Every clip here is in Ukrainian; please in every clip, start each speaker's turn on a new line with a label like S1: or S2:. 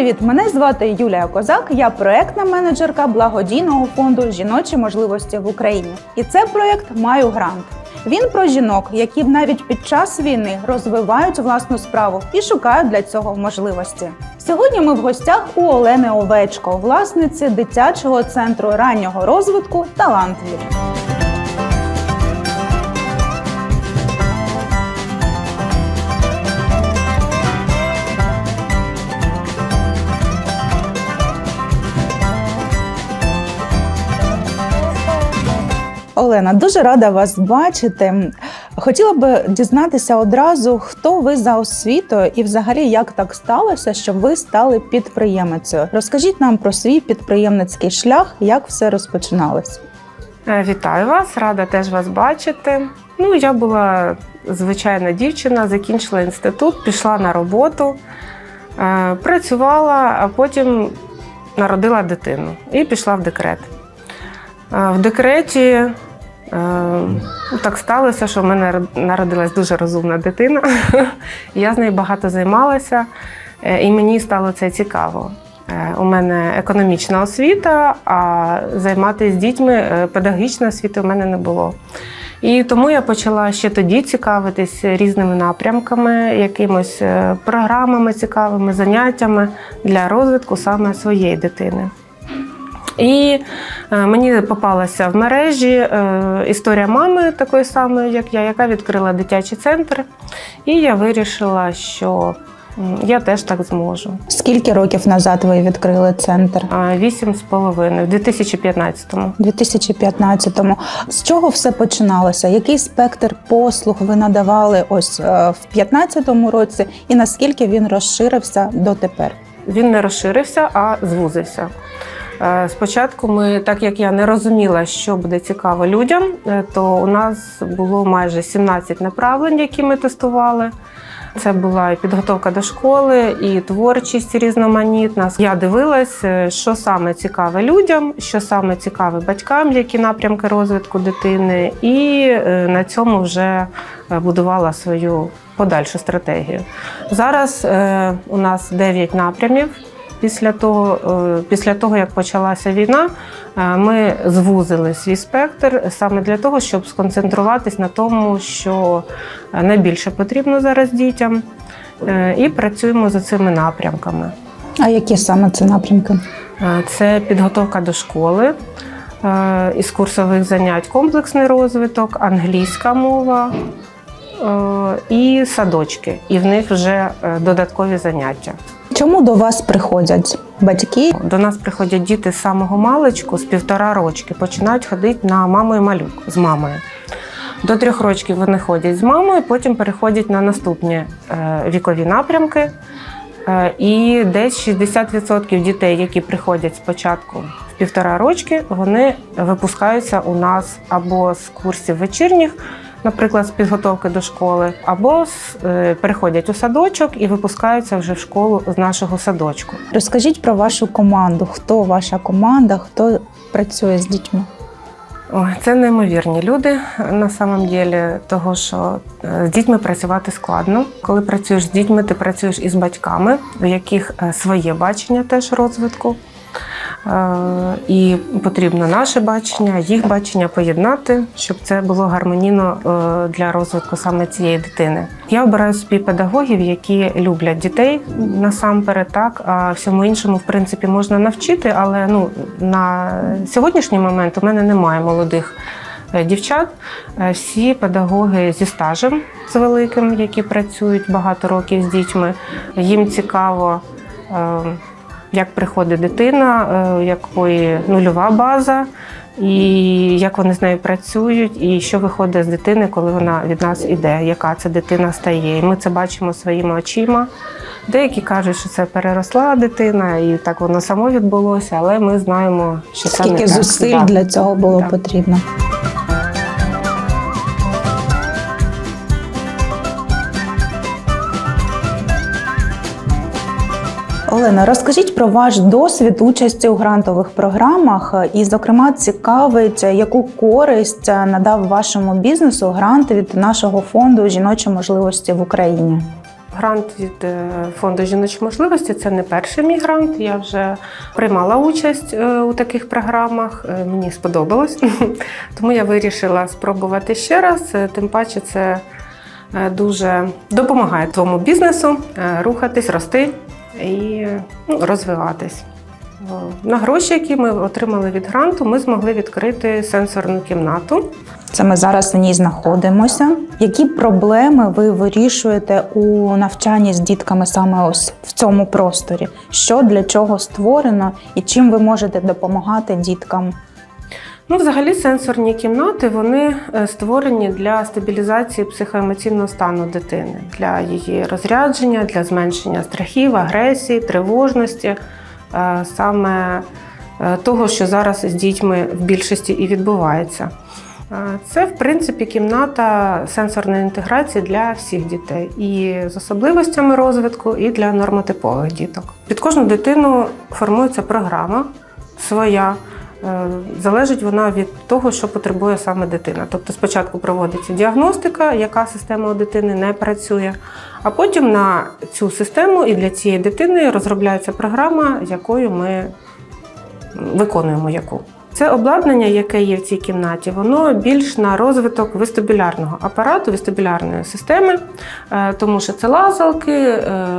S1: привіт! Мене звати Юлія Козак. Я проектна менеджерка благодійного фонду Жіночі можливості в Україні. І це проект Маю грант. Він про жінок, які навіть під час війни розвивають власну справу і шукають для цього можливості. Сьогодні ми в гостях у Олени Овечко, власниці дитячого центру раннього розвитку Талантвір. Олена, дуже рада вас бачити. Хотіла би дізнатися одразу, хто ви за освітою і взагалі як так сталося, що ви стали підприємицею. Розкажіть нам про свій підприємницький шлях, як все розпочиналось.
S2: Е, Вітаю вас, рада теж вас бачити. Ну, я була звичайна дівчина, закінчила інститут, пішла на роботу, е, працювала, а потім народила дитину і пішла в декрет. Е, В декреті так сталося, що в мене род- народилась дуже розумна дитина. Я з нею багато займалася, е, і мені стало це цікаво. Е, У мене економічна освіта, а займатися дітьми е, педагогічної освіти у мене не було. І тому я почала ще тоді цікавитись різними напрямками, якимось е, програмами цікавими, заняттями для розвитку саме своєї дитини. І е, мені попалася в мережі е, історія мами такої самої, як я, яка відкрила дитячий центр. І я вирішила, що я теж так зможу.
S1: Скільки років назад ви відкрили центр?
S2: Вісім з половиною, в 2015-му.
S1: У 2015-му. З чого все починалося? Який спектр послуг ви надавали ось е, в 2015 році, і наскільки він розширився дотепер?
S2: Він не розширився, а звузився. Е, Спочатку ми, так як я не розуміла, що буде цікаво людям, е, то у нас було майже 17 направлень, які ми тестували. Це була і підготовка до школи, і творчість різноманітна. Я дивилась, е, що саме цікаве людям, що саме цікаве батькам, які напрямки розвитку дитини, і на цьому вже будувала свою подальшу стратегію. Зараз у нас 9 напрямів. Після того, е, після того, як почалася війна, е, ми звузили свій спектр саме для того, щоб сконцентруватись на тому, що е, найбільше потрібно зараз дітям, і працюємо за цими напрямками.
S1: А які саме це напрямки?
S2: Це підготовка до школи із курсових занять, комплексний розвиток, англійська мова і садочки. І в них вже додаткові заняття.
S1: Чому до вас приходять батьки?
S2: До нас приходять діти з самого маличку, з півтора рочки, починають ходити на маму і малюк з мамою. До трьох років вони ходять з мамою, потім переходять на наступні е, вікові напрямки. Е, І десь 60% дітей, які приходять спочатку в півтора рочки, вони випускаються у нас або з курсів вечірніх, наприклад, з підготовки до школи, або е, переходять у садочок і випускаються вже в школу з нашого садочку.
S1: Розкажіть про вашу команду. Хто ваша команда, хто працює з дітьми?
S2: Ой, це неймовірні люди на самом ділі, того що е, з дітьми працювати складно. Коли працюєш з дітьми, ти працюєш із батьками, у яких е, своє бачення теж розвитку. Е, І потрібно наше бачення, їх бачення поєднати, щоб це було гармонійно е, для розвитку саме цієї дитини. Я обираю собі педагогів, які люблять дітей насамперед, так а всьому іншому, в принципі, можна навчити, але ну на сьогоднішній момент у мене немає молодих е, дівчат. Всі педагоги зі стажем з великим, які працюють багато років з дітьми. Їм цікаво. Як приходить дитина, е, якої нульова база, і як вони з нею працюють, і що виходить з дитини, коли вона від нас іде, яка це дитина стає. І ми це бачимо своїми очима. Деякі кажуть, що це переросла дитина, і так воно само відбулося, але ми знаємо, що це не
S1: Скільки
S2: так.
S1: зусиль
S2: Да.
S1: для цього було
S2: Да.
S1: потрібно? Олена, розкажіть про ваш досвід участі у грантових програмах, і, зокрема, цікавить, яку користь надав вашому бізнесу грант від нашого фонду жіночі можливості в Україні.
S2: Грант від е, фонду жіночі можливості це не перший мій грант. Я вже приймала участь е, у таких програмах. Е, Мені сподобалось, тому я вирішила спробувати ще раз. Е, Тим паче, це е, дуже допомагає твоєму бізнесу е, рухатись, рости і ну, розвиватись. На гроші, які ми отримали від гранту, ми змогли відкрити сенсорну кімнату.
S1: Це ми зараз в ній знаходимося. Які проблеми ви вирішуєте у навчанні з дітками саме ось в цьому просторі? Що для чого створено і чим ви можете допомагати діткам?
S2: Ну, взагалі, сенсорні кімнати вони е, створені для стабілізації психоемоційного стану дитини, для її розрядження, для зменшення страхів, агресії, тривожності, е, саме е, того, що зараз з дітьми в більшості і відбувається. Це, в принципі, кімната сенсорної інтеграції для всіх дітей, і з особливостями розвитку, і для нормотипових діток. Під кожну дитину формується програма своя. Е, Залежить вона від того, що потребує саме дитина. Тобто спочатку проводиться діагностика, яка система у дитини не працює, а потім на цю систему і для цієї дитини розробляється програма, якою ми виконуємо яку. Це обладнання, яке є в цій кімнаті, воно більш на розвиток вестибулярного апарату, вестибулярної системи, е, тому що це лазалки, е,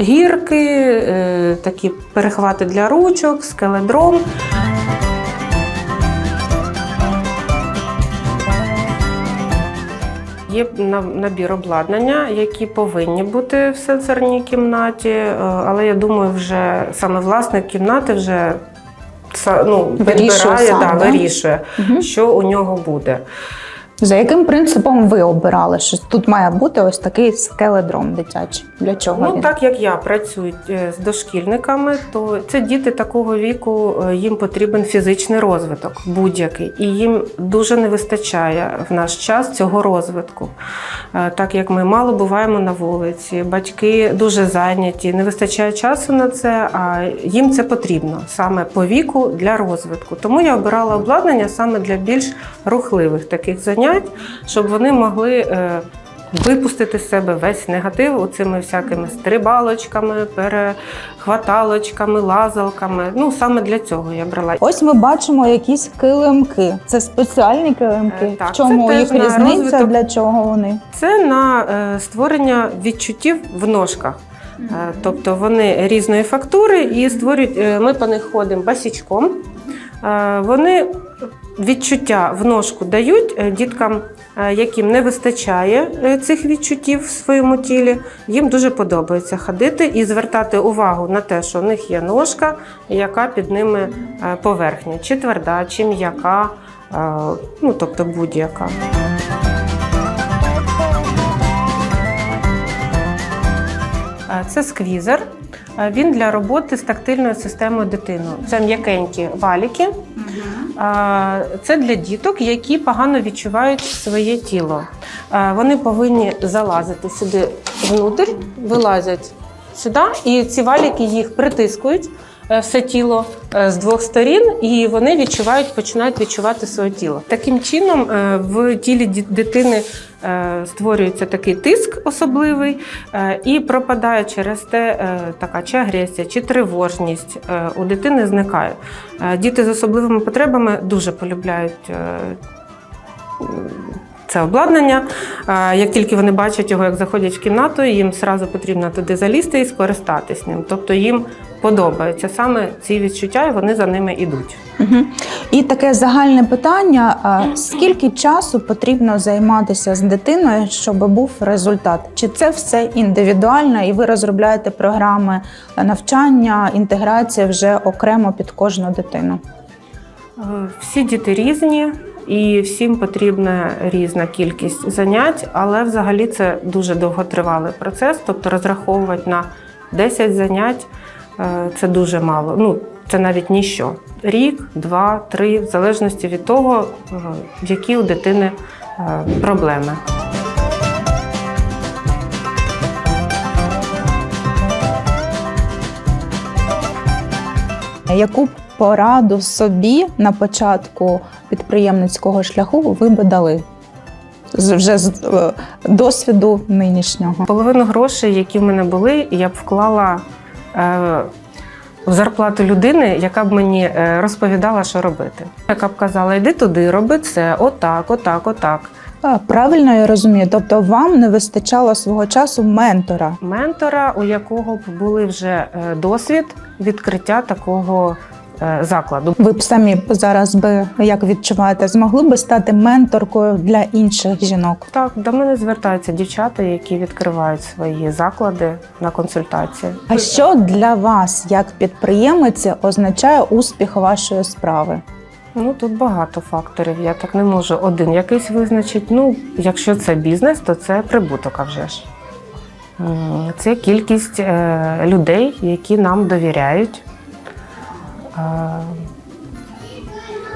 S2: гірки, е, такі перехвати для ручок, скеледром. Є набір обладнання, які повинні бути в сенсорній кімнаті, е, але я думаю, вже саме власник кімнати вже ну,
S1: Вирішує
S2: підбирає,
S1: сам,
S2: да, вирішує,
S1: Мгм.
S2: що у нього буде.
S1: За яким принципом ви обирали, що тут має бути ось такий скеледром дитячий? Для чого
S2: Ну,
S1: він?
S2: так як я працюю е, з дошкільниками, то це діти такого віку, е, їм потрібен фізичний розвиток будь-який, і їм дуже не вистачає в наш час цього розвитку. Е, Так як ми мало буваємо на вулиці, батьки дуже зайняті, не вистачає часу на це, а їм це потрібно саме по віку для розвитку. Тому я обирала обладнання саме для більш рухливих таких занять, щоб вони могли. е, випустити з себе весь негатив оцими всякими стрибалочками, перехваталочками, лазалками. Ну саме для цього я брала.
S1: Ось ми бачимо якісь килимки. Це спеціальні килимки.
S2: Е, так,
S1: в чому
S2: це
S1: їх різниця?
S2: розвиток.
S1: Для чого вони?
S2: Це на е, створення відчуттів в ножках. Е, Тобто вони різної фактури і створюють. е, Ми по них ходимо басічком. Вони відчуття в ножку дають е, діткам, е, яким не вистачає е, цих відчуттів в своєму тілі. Їм дуже подобається ходити і звертати увагу на те, що в них є ножка, яка під ними поверхня, чи тверда, чи м'яка, ну тобто будь-яка. Це сквізер. Він для роботи з тактильною системою дитини. Це м'якенькі валіки. Це для діток, які погано відчувають своє тіло. Вони повинні залазити сюди внутрь, вилазять сюди, і ці валіки їх притискують. Е, Все тіло е, з двох сторін, і вони відчувають, починають відчувати своє тіло. Таким чином, е, в тілі дитини створюється такий тиск особливий, і пропадає через те така чи агресія, чи тривожність у дитини зникає. Діти з особливими потребами дуже полюбляють. Це обладнання. Е, Як тільки вони бачать його, як заходять в кімнату, їм одразу потрібно туди залізти і скористатись ним. Тобто їм подобаються саме ці відчуття, і вони за ними йдуть.
S1: Угу. І таке загальне питання: скільки часу потрібно займатися з дитиною, щоб був результат? Чи це все індивідуально, і ви розробляєте програми навчання, інтеграція вже окремо під кожну дитину?
S2: Е, Всі діти різні, і всім потрібна різна кількість занять, але взагалі це дуже довготривалий процес. Тобто розраховувати на 10 занять е, це дуже мало. Ну, це навіть ніщо. Рік, два, три, в залежності від того, е, які у дитини е, проблеми.
S1: Яку пораду собі на початку підприємницького шляху ви би дали? вже з е, досвіду нинішнього.
S2: Половину грошей, які в мене були, я б вклала е, в зарплату людини, яка б мені е, розповідала, що робити. Яка б казала, йди туди, роби це, отак, отак, отак.
S1: Правильно я розумію. Тобто вам не вистачало свого часу ментора.
S2: Ментора, у якого б були вже е, досвід відкриття такого е, закладу.
S1: Ви б самі зараз би як відчуваєте, змогли би стати менторкою для інших жінок?
S2: Так, до мене звертаються дівчата, які відкривають свої заклади на консультації.
S1: А що для вас, як підприємиці, означає успіх вашої справи?
S2: Ну тут багато факторів. Я так не можу один якийсь визначити. Ну, якщо це бізнес, то це прибуток, а вже ж. Це кількість е, людей, які нам довіряють. Е,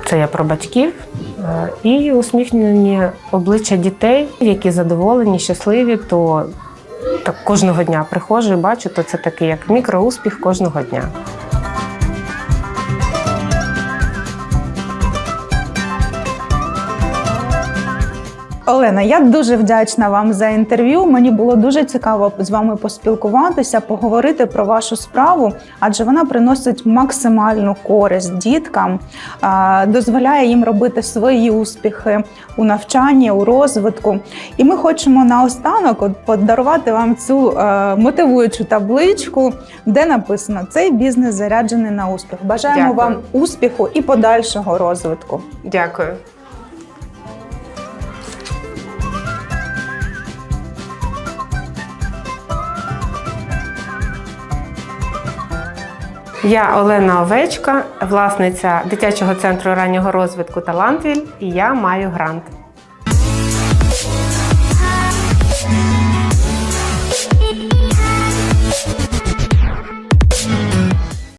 S2: Це я про батьків. Е, І усміхнені обличчя дітей, які задоволені, щасливі, то так кожного дня приходжу і бачу, то це такий як мікроуспіх кожного дня.
S1: Олена, я дуже вдячна вам за інтерв'ю. Мені було дуже цікаво з вами поспілкуватися, поговорити про вашу справу, адже вона приносить максимальну користь діткам, дозволяє їм робити свої успіхи у навчанні, у розвитку. І ми хочемо наостанок подарувати вам цю е, мотивуючу табличку, де написано цей бізнес заряджений на успіх. Бажаємо
S2: Дякую.
S1: вам успіху і подальшого розвитку.
S2: Дякую. Я Олена Овечка, власниця дитячого центру раннього розвитку Талантвіль, і я маю грант.